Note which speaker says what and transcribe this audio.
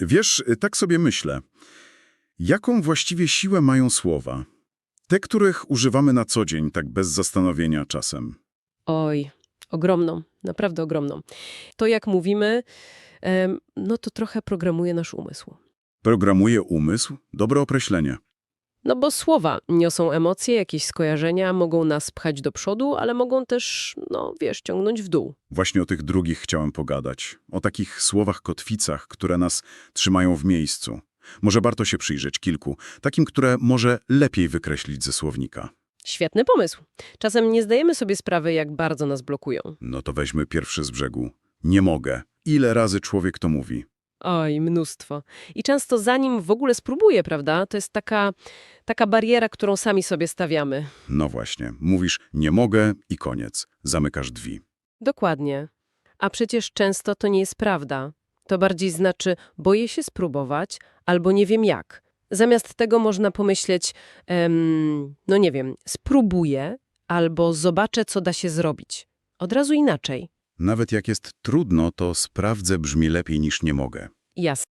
Speaker 1: Wiesz, tak sobie myślę. Jaką właściwie siłę mają słowa? Te, których używamy na co dzień, tak bez zastanowienia czasem.
Speaker 2: Oj, ogromną, naprawdę ogromną. To jak mówimy, no to trochę programuje nasz umysł.
Speaker 1: Programuje umysł? Dobre określenie.
Speaker 2: No bo słowa niosą emocje, jakieś skojarzenia, mogą nas pchać do przodu, ale mogą też, no wiesz, ciągnąć w dół.
Speaker 1: Właśnie o tych drugich chciałem pogadać. O takich słowach kotwicach, które nas trzymają w miejscu. Może warto się przyjrzeć kilku, takim, które może lepiej wykreślić ze słownika.
Speaker 2: Świetny pomysł. Czasem nie zdajemy sobie sprawy, jak bardzo nas blokują.
Speaker 1: No to weźmy pierwszy z brzegu. Nie mogę. Ile razy człowiek to mówi?
Speaker 2: Oj, mnóstwo. I często zanim w ogóle spróbuje, prawda, to jest taka, taka bariera, którą sami sobie stawiamy.
Speaker 1: No właśnie. Mówisz nie mogę i koniec. Zamykasz drzwi.
Speaker 2: Dokładnie. A przecież często to nie jest prawda. To bardziej znaczy boję się spróbować albo nie wiem jak. Zamiast tego można pomyśleć, em, no nie wiem, spróbuję albo zobaczę, co da się zrobić. Od razu inaczej.
Speaker 1: Nawet jak jest trudno, to sprawdzę brzmi lepiej niż nie mogę.
Speaker 2: Jasne.